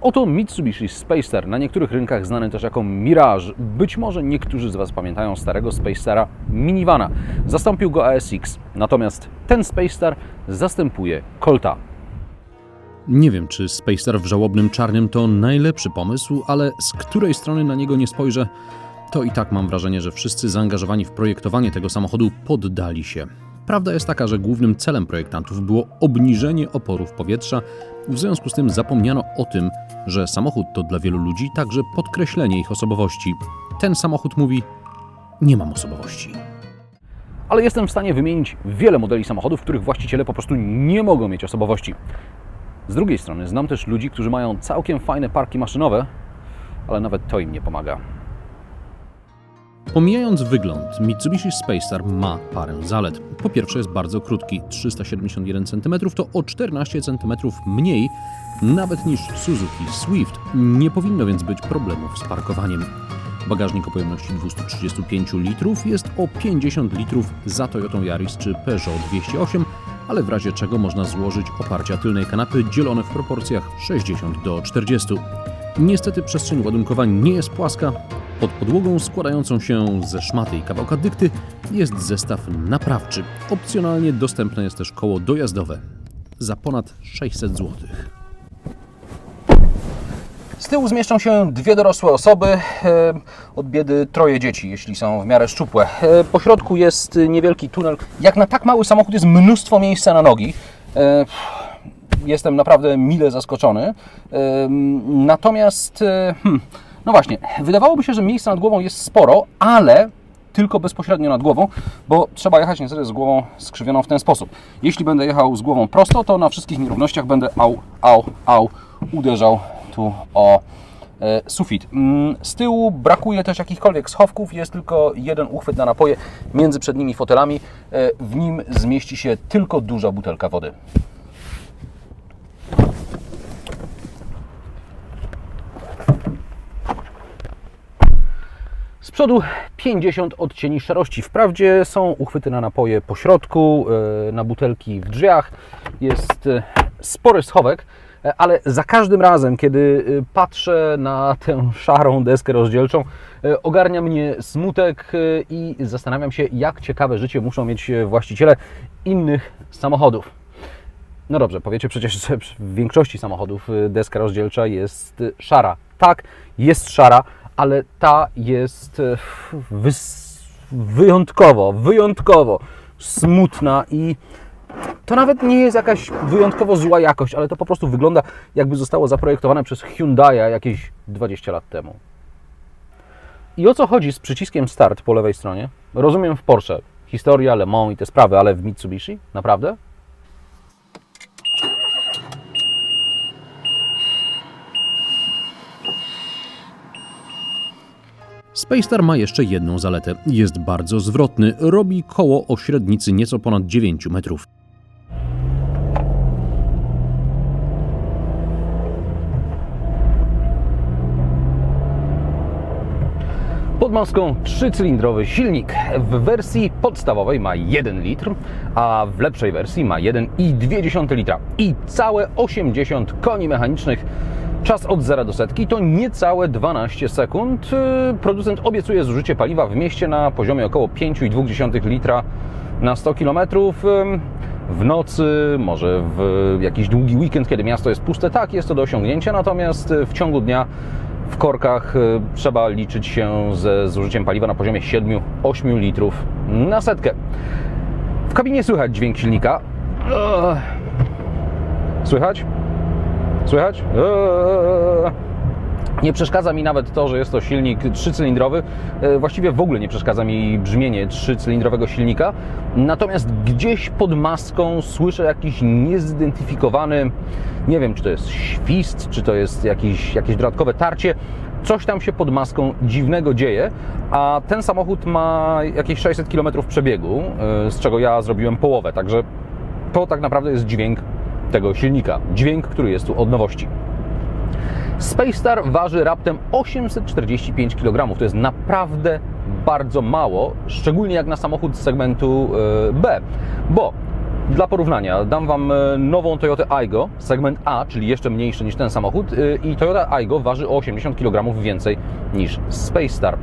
Oto Mitsubishi Spacer, na niektórych rynkach znany też jako Mirage. Być może niektórzy z Was pamiętają starego Spacera minivana. Zastąpił go ASX, natomiast ten Spacer zastępuje Colta. Nie wiem, czy Spacer w żałobnym czarnym to najlepszy pomysł, ale z której strony na niego nie spojrzę, to i tak mam wrażenie, że wszyscy zaangażowani w projektowanie tego samochodu poddali się. Prawda jest taka, że głównym celem projektantów było obniżenie oporów powietrza, w związku z tym zapomniano o tym, że samochód to dla wielu ludzi także podkreślenie ich osobowości. Ten samochód mówi: Nie mam osobowości. Ale jestem w stanie wymienić wiele modeli samochodów, których właściciele po prostu nie mogą mieć osobowości. Z drugiej strony znam też ludzi, którzy mają całkiem fajne parki maszynowe, ale nawet to im nie pomaga. Pomijając wygląd, Mitsubishi Spacer ma parę zalet. Po pierwsze jest bardzo krótki, 371 cm to o 14 cm mniej nawet niż Suzuki Swift. Nie powinno więc być problemów z parkowaniem. Bagażnik o pojemności 235 litrów jest o 50 litrów za Toyotą Yaris czy Peugeot 208, ale w razie czego można złożyć oparcia tylnej kanapy dzielone w proporcjach 60 do 40. Niestety przestrzeń ładunkowa nie jest płaska. Pod podłogą składającą się ze szmaty i kawałka dykty jest zestaw naprawczy. Opcjonalnie dostępne jest też koło dojazdowe za ponad 600 zł. Z tyłu zmieszczą się dwie dorosłe osoby, e, od biedy troje dzieci, jeśli są w miarę szczupłe. E, Po środku jest niewielki tunel. Jak na tak mały samochód jest mnóstwo miejsca na nogi. E, Jestem naprawdę mile zaskoczony. Natomiast, hmm, no właśnie, wydawałoby się, że miejsca nad głową jest sporo, ale tylko bezpośrednio nad głową, bo trzeba jechać niestety z głową skrzywioną w ten sposób. Jeśli będę jechał z głową prosto, to na wszystkich nierównościach będę au, au, au uderzał tu o e, sufit. Mm, Z tyłu brakuje też jakichkolwiek schowków, jest tylko jeden uchwyt na napoje między przednimi fotelami. E, W nim zmieści się tylko duża butelka wody. Przodu 50 odcieni szarości. Wprawdzie są uchwyty na napoje po środku, e, na butelki w drzwiach. Jest e, spory schowek, e, ale za każdym razem, kiedy patrzę na tę szarą deskę rozdzielczą, ogarnia mnie smutek i zastanawiam się, jak ciekawe życie muszą mieć właściciele innych samochodów. No dobrze, powiecie przecież, że w większości samochodów deska rozdzielcza jest szara. Tak, jest szara, ale ta jest wys- wyjątkowo, wyjątkowo smutna i to nawet nie jest jakaś wyjątkowo zła jakość, ale to po prostu wygląda jakby zostało zaprojektowane przez Hyundai jakieś 20 lat temu. I o co chodzi z przyciskiem start po lewej stronie? Rozumiem w Porsche, historia, Le Mans i te sprawy, ale w Mitsubishi? Naprawdę? Spacer ma jeszcze jedną zaletę. Jest bardzo zwrotny, robi koło o średnicy nieco ponad 9 metrów. Pod maską trzycylindrowy silnik. W wersji podstawowej ma 1 litr, a w lepszej wersji ma 1,2 litra. I całe 80 koni mechanicznych. Czas od 0 do setki to niecałe 12 sekund. Yy, Producent obiecuje zużycie paliwa w mieście na poziomie około 5,2 litra na 100 km. W nocy, może w jakiś długi weekend, kiedy miasto jest puste, tak, jest to do osiągnięcia, natomiast w ciągu dnia w korkach y, trzeba liczyć się ze zużyciem paliwa na poziomie 7-8 litrów na setkę. W kabinie słychać dźwięk silnika. Słychać? Słychać? Eee. Nie przeszkadza mi nawet to, że jest to silnik trzycylindrowy. E, Właściwie w ogóle nie przeszkadza mi brzmienie trzycylindrowego silnika. Natomiast gdzieś pod maską słyszę jakiś niezidentyfikowany, nie wiem czy to jest świst, czy to jest jakiś, jakieś dodatkowe tarcie. Coś tam się pod maską dziwnego dzieje, a ten samochód ma jakieś 600 km przebiegu, e, z czego ja zrobiłem połowę. Także to tak naprawdę jest dźwięk tego silnika. Dźwięk, który jest tu od nowości. Space Star waży raptem 845 kg. To jest naprawdę bardzo mało, szczególnie jak na samochód z segmentu e, B, bo Dla porównania dam Wam e, nową Toyotę Aygo, segment A, czyli jeszcze mniejszy niż ten samochód e, i Toyota Aygo waży o 80 kg więcej niż Space Star.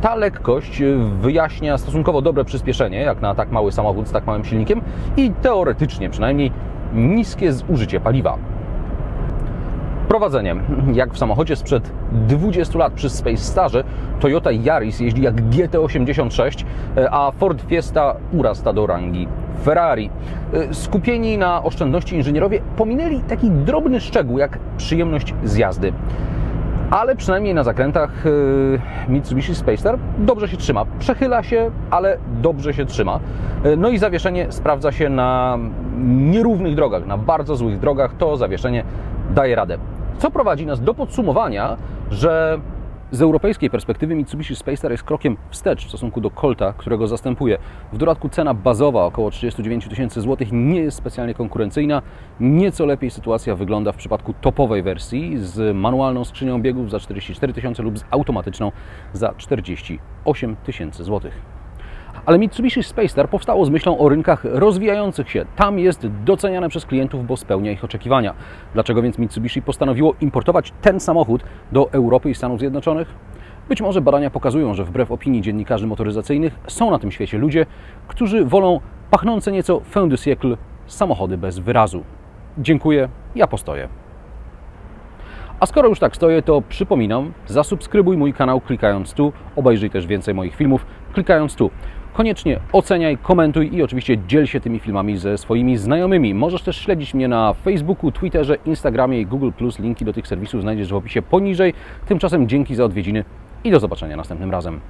Ta lekkość wyjaśnia stosunkowo dobre przyspieszenie, jak na tak mały samochód z tak małym silnikiem i teoretycznie przynajmniej niskie zużycie paliwa. Prowadzenie. Jak w samochodzie sprzed 20 lat przy Space Starze, Toyota Yaris jeździ jak GT86, a Ford Fiesta urasta do rangi Ferrari. Skupieni na oszczędności inżynierowie pominęli taki drobny szczegół jak przyjemność z jazdy. Ale przynajmniej na zakrętach yy, Mitsubishi Space Star dobrze się trzyma. Przechyla się, ale dobrze się trzyma. No i zawieszenie sprawdza się na nierównych drogach, na bardzo złych drogach. To zawieszenie daje radę. Co prowadzi nas do podsumowania, że z europejskiej perspektywy Mitsubishi Space Star jest krokiem wstecz w stosunku do Colta, którego zastępuje. W dodatku cena bazowa około 39 tysięcy złotych nie jest specjalnie konkurencyjna. Nieco lepiej sytuacja wygląda w przypadku topowej wersji z manualną skrzynią biegów za 44 tysiące lub z automatyczną za 48 tysięcy złotych. Ale Mitsubishi Space Star powstało z myślą o rynkach rozwijających się. Tam jest doceniane przez klientów, bo spełnia ich oczekiwania. Dlaczego więc Mitsubishi postanowiło importować ten samochód do Europy i Stanów Zjednoczonych? Być może badania pokazują, że wbrew opinii dziennikarzy motoryzacyjnych są na tym świecie ludzie, którzy wolą pachnące nieco fin de siècle samochody bez wyrazu. Dziękuję, ja postoję. A skoro już tak stoję, to przypominam, zasubskrybuj mój kanał klikając tu, obejrzyj też więcej moich filmów klikając tu. Koniecznie oceniaj, komentuj i oczywiście dziel się tymi filmami ze swoimi znajomymi. Możesz też śledzić mnie na Facebooku, Twitterze, Instagramie i Google+. Linki do tych serwisów znajdziesz w opisie poniżej. Tymczasem dzięki za odwiedziny i do zobaczenia następnym razem.